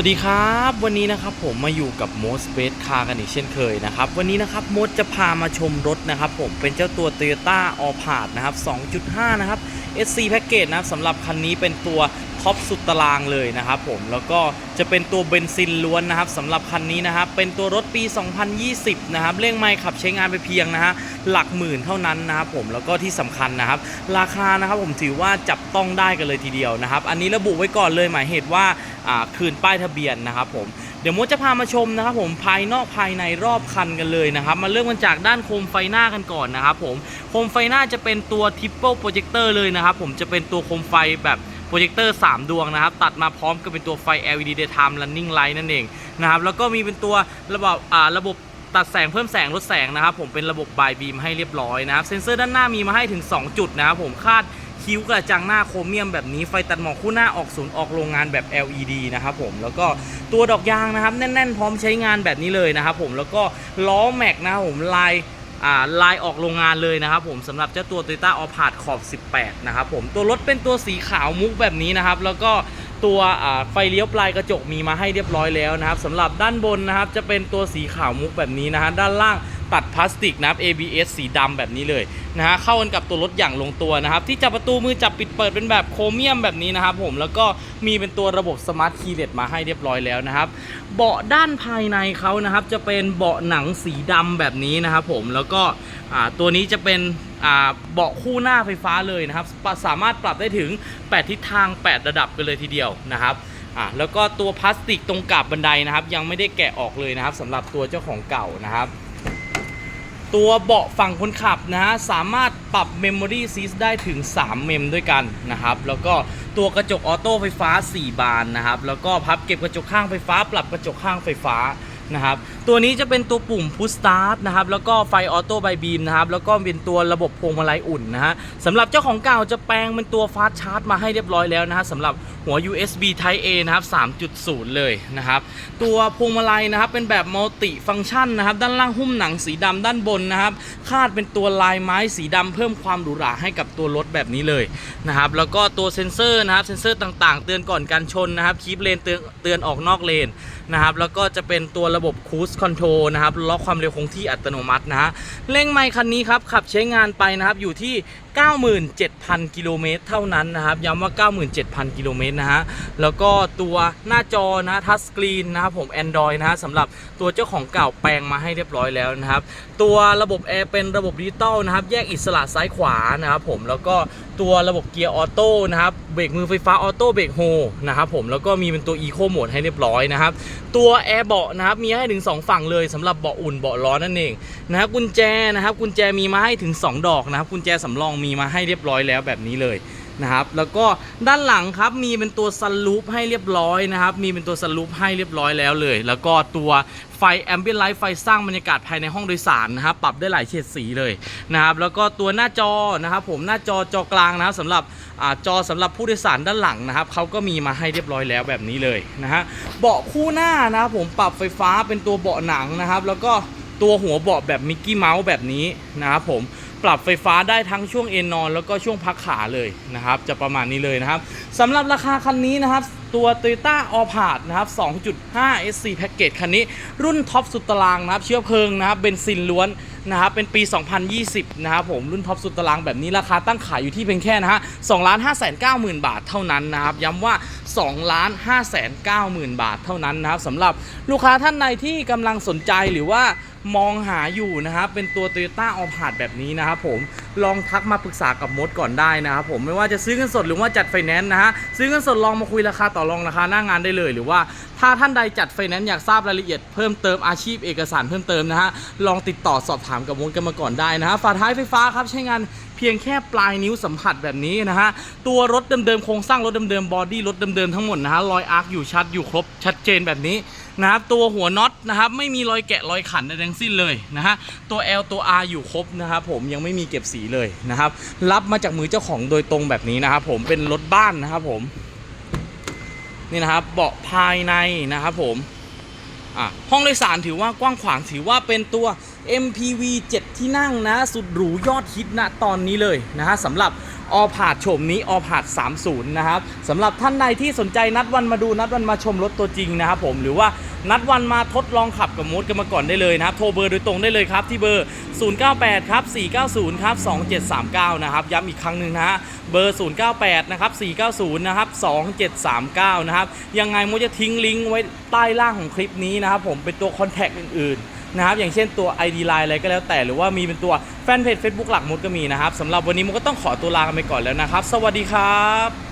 วัสดีครับ วันนี้นะครับผมมาอยู่กับ m o s t Best Car กันอีกเช่นเคยนะครับ วันนี้นะครับมดจะพามาชมรถนะครับ ผมเป็นเจ้าตัว Toyota All p a r t นะครับ 2.5 นะครับ SC Package นะครับสำหรับคันนี้เป็นตัว ท็อปสุดตารางเลยนะครับผมแล้วก็จะเป็นตัวเบนซินล้วนนะครับสำหรับคันนี้นะครับเป็นตัวรถปี 2020 นะครับเร่งไม่ขับใช้งานไปเพียงนะฮะหลักหมื่นเท่านั้นนะครับผมแล้วก็ที่สำคัญนะครับราคานะครับผมถือว่าจับต้องได้กันเลยทีเดียวนะครับอันนี้ระบุไว้ก่อนเลยหมายเหตุว่าคืนป้ายทะเบียนนะครับผมเดี๋ยวมดจะพามาชมนะครับผมภายนอกภายในรอบคันกันเลยนะครับมาเริ่มกันจากด้านโคมไฟหน้ากันก่อนนะครับผมโคมไฟหน้าจะเป็นตัว Triple Projector เลยนะครับผมจะเป็นตัวโคมไฟแบบ โปรเจคเตอร์ 3 ดวงนะครับ ตัดมาพร้อมกับเป็นตัวไฟ LED Daytime Running Light นั่นเองนะครับแล้วก็มีเป็นตัวระบบอ่าระบบตัดแสงเพิ่มแสงลดแสงนะครับผมเป็นระบบบายบีมให้เรียบร้อยนะครับเซ็นเซอร์ด้านหน้ามีมาให้ถึง 2 จุดนะครับผมคาดคิ้วกระจังหน้าโครเมียมแบบนี้ไฟตัดหมอกคู่หน้าออกศูนย์ออกโรงงานแบบ LED นะครับผมแล้วก็ตัวดอกยางนะครับแน่น ๆ พร้อมใช้งานแบบนี้เลยนะครับผมแล้วก็ล้อแม็กนะครับผมลาย ลายออกโรงงานเลยนะครับผมสำหรับเจ้าตัว Toyota o p a r t ขอบ 18 นะครับผมตัวรถเป็นตัวสีขาวมุกแบบนี้นะครับ แล้วก็ตัวไฟเลี้ยวปลายกระจกมีมาให้เรียบร้อยแล้วนะครับสำหรับด้านบนนะครับจะเป็นตัวสีขาวมุกแบบนี้นะฮะด้านล่าง ตัดพลาสติกนะครับ ABS สีดำแบบนี้เลยนะฮะเข้ากันกับตัวรถอย่างลงตัวนะครับ ที่จับประตูมือจับปิดเปิดเป็นแบบโครเมียมแบบนี้นะครับผมแล้วก็มีเป็นตัวระบบสมาร์ทคีย์เลสมาให้เรียบร้อยแล้วนะครับ เบาะด้านภายในเขานะครับ จะเป็นเบาะหนังสีดำแบบนี้นะครับผมแล้วก็อ่าตัวนี้จะเป็นอ่าเบาะคู่หน้าไฟฟ้าเลยนะครับ สามารถปรับได้ถึง 8 ทิศทาง 8 ระดับกันเลยทีเดียวนะครับอ่าแล้วก็ตัวพลาสติกตรงกับบันไดนะครับ ยังไม่ได้แกะออกเลยนะครับสำหรับตัวเจ้าของเก่านะครับ ตัวเบาะฝั่งคนขับนะฮะสามารถปรับ Memory Seat ได้ถึง 3 เมมด้วยกันนะครับ แล้วก็ตัวกระจกออโต้ไฟฟ้า 4 บานนะครับ แล้วก็พับเก็บกระจกข้างไฟฟ้า ปรับกระจกข้างไฟฟ้านะครับ ตัวนี้จะเป็นตัวปุ่ม Push Start นะครับ แล้วก็ไฟออโต้ไบบีมนะครับ แล้วก็เป็นตัวระบบพวงมาลัยอุ่นนะฮะสำหรับเจ้าของเก่าจะแปลงเป็นตัวฟาสชาร์จมาให้เรียบร้อยแล้วนะฮะสำหรับหัว USB Type A นะครับ 3.0 เลยนะครับ ตัวพวงมาลัยนะครับ เป็นแบบมัลติฟัง c t ชันนะครับ ด้านล่างหุ้มหนังสีดำด้านบนนะครับ คาดเป็นตัวลายไม้สีดำเพิ่มความหรูหราให้กับตัวรถแบบนี้เลยนะครับ แล้วก็ตัวเซ็นเซอร์นะครับ เซ็นเซอร์ต่างๆ เตือนก่อนการชนนะครับ คีบเลนเตือนเตือนออกนอกเลนนะครับ แล้วก็จะเป็นตัวระบบคูสคอนโทรนะครับ ล็อกความเร็วคงที่อัตโนมัตินะฮะ เร่งไมค์คันนี้ครับ ขับใช้งานไปนะครับ อยู่ที่ 97,000 กิโลเมตรเท่านั้นนะครับ ย้ำว่า 97,000 กิโลเมตรนะฮะ แล้วก็ตัวหน้าจอนะทัชสกรีนนะครับผม Android นะฮะสำหรับตัวเจ้าของเก่าแปลงมาให้เรียบร้อยแล้วนะครับ ตัวระบบแอร์เป็นระบบดิจิตอลนะครับ แยกอิสระซ้ายขวานะครับผม แล้วก็ตัวระบบเกียร์ออโต้นะครับ เบรกมือไฟฟ้าออโต้เบรกโฮนะครับผมแล้วก็มีเป็นตัวอีโคโหมดให้เรียบร้อยนะครับ ตัวแอร์เบาะนะครับมีให้ถึง 2 ฝั่งเลยสำหรับเบาะอุ่นเบาะร้อนนั่นเองนะครับกุญแจนะครับกุญแจมีมาให้ถึง 2 ดอกนะครับกุญแจสำรองมีมาให้เรียบร้อยแล้วแบบนี้เลย นะครับแล้วก็ด้านหลังครับมีเป็นตัวซันลูปให้เรียบร้อยนะครับมีเป็นตัวซันลูปให้เรียบร้อยแล้วเลย แล้วก็ตัวไฟแอมเบียนไลท์ไฟสร้างบรรยากาศภายในห้องโดยสารนะครับปรับได้หลายเฉดสีเลยนะครับแล้วก็ตัวหน้าจอนะครับผมหน้าจอจอกลางนะครับสำหรับอจอสำหรับผู้โดยสารด้านหลังนะครับเขาก็มีมาให้เรียบร้อยแล้วแบบนี้เลยนะฮะเบาะคู่หน้านะครับผมปรับไฟฟ้าเป็นตัวเบาะหนังนะครับ แล้วก็ตัวหัวเบาะแบบมิกกี้เมาส์แบบนี้นะครับผม ปรับไฟฟ้าได้ทั้งช่วงเอนนอน แล้วก็ช่วงพักขาเลยนะครับ จะประมาณนี้เลยนะครับสำหรับราคาคันนี้นะครับ ตัว Toyota a l p a r d นะครับ 2.5 SC Package คันนี้ รุ่นท็อปสุดตารางนะครับ เชื้อเพลิงนะครับเบนซินล้วนนะครับเป็นปี 2020 นะครับผมรุ่นท็อปสุดตารางแบบนี้ราคาตั้งขายอยู่ที่เพียงแค่นะฮะ2 5 9 0 0 0 0 บาทเท่านั้นนะครับ ย้ำว่า2 5 9 0 0 0 0 บาทเท่านั้นนะครับสำหรับลูกค้าท่านใดที่กำลังสนใจหรือว่า มองหาอยู่นะครับ เป็นตัว Toyota a l p a r d แบบนี้นะครับผมลองทักมาปรึกษากับมดก่อนได้นะครับผมไม่ว่าจะซื้อเงินสดหรือว่าจัดไฟแนนซ์นะฮะซื้อเงินสดลองมาคุยราคาต่อรองราคาหน้างานได้เลย หรือว่าถ้าท่านใดจัดไฟแนนซ์อยากทราบรายละเอียดเพิ่มเติมอาชีพเอกสารเพิ่มเติมนะฮะลองติดต่อสอบถามกับมดกันมาก่อนได้นะฮะฝาท้ายไฟฟ้าครับใช้งานเพียงแค่ปลายนิ้วสัมผัสแบบนี้นะฮะ ตัวรถเดิมๆโครงสร้างรถเดิมๆบอดี้รถเดิมๆทั้งหมดนะฮะรอยอาร์คอยู่ชัดอยู่ครบชัดเจนแบบนี้ นะครับตัวหัวน็อตนะครับไม่มีรอยแกะรอยขันใดทั้งสิ้นเลยนะฮะตัว L ตัว R อยู่ครบนะครับผมยังไม่มีเก็บสีเลยนะครับรับมาจากมือเจ้าของโดยตรงแบบนี้นะครับผมเป็นรถบ้านนะครับผมนี่นะครับเบาะภายในนะครับผมอะห้องโดยสารถือว่ากว้างขวางถือว่าเป็นตัว MPV 7 ที่นั่งนะ สุดหรูยอดฮิตณตอนนี้เลยนะฮะสำหรับออพาดโฉมนี้ออพาด30 นะครับสำหรับท่านใดที่สนใจนัดวันมาดูนัดวันมาชมรถตัวจริงนะครับผมหรือว่า นัดวันมาทดลองขับกับมดกันมาก่อนได้เลยนะครับ โทรเบอร์โดยตรงได้เลยครับ ที่เบอร์ 098 ครับ 490 ครับ 2739 นะครับ ย้ำอีกครั้งหนึ่งนะฮะ เบอร์ 098 นะครับ 490 นะครับ 2739 นะครับ ยังไงมดจะทิ้งลิงก์ไว้ใต้ล่างของคลิปนี้นะครับผมเป็นตัวคอนแทคอื่นๆนะครับอย่างเช่นตัว ID Line อะไรก็แล้วแต่หรือว่ามีเป็นตัวแฟนเพจ Facebook หลักมดก็มีนะครับสำหรับวันนี้มดก็ต้องขอตัวลากันไปก่อนแล้วนะครับ สวัสดีครับ